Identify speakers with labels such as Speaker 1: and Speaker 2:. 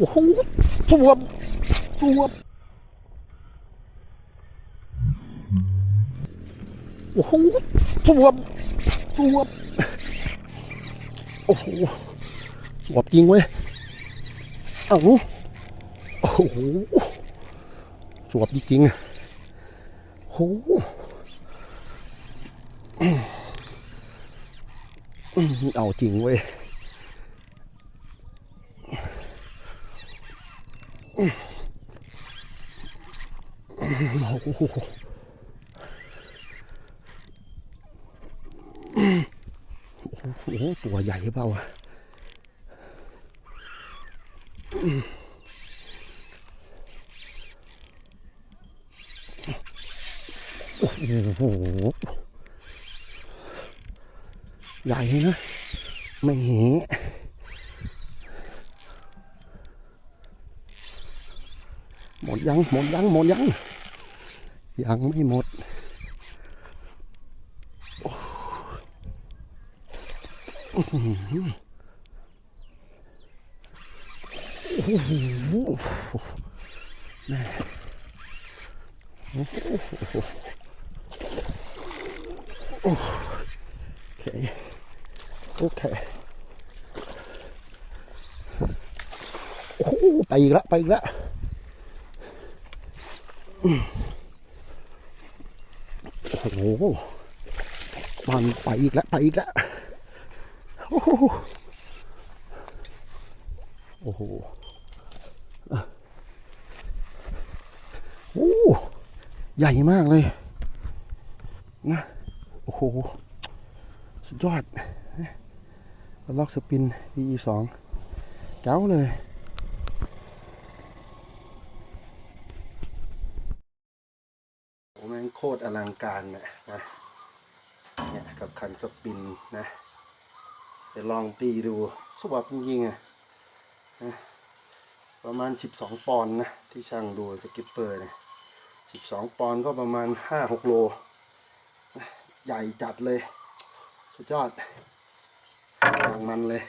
Speaker 1: โอ้โหสวบสวบโอ้โหสวบสวบโอ้โหสวบจริงเว้ยเอ้าโอ้โหสวบจริงโอ้โหเอาจริงเว้ย โอ้โหโอ้ตัวใหญ่เปล่าอะโอ้โหใหญ่นะไม่เห็น หมดยังหมดยังหมดยังยังไม่หมดอื้อหือโอ้โหแม่โอ้โหโอเคโอเคโอ้โหไปอีกแล้วไปอีกแล้ว โอ้โหมันไปอีกแล้ว ไปอีกแล้ว โอ้โหโอ้โหอะโอ้ใหญ่มากเลย นะ โอ้โห สุดยอดล็อกสปิน PE สองเจ้าเลย โคตรอลังการนะนะเนี่ยกับคันสปินนะเดี๋ยวลองตีดูสวับจริงๆอะนะประมาณ 12 ปอนด์นะ ที่ช่างดูสกิปเปอร์เนี่ย12 ปอนด์ก็ประมาณ 5-6 โลนะใหญ่จัดเลย สุดยอดอย่างมันเลย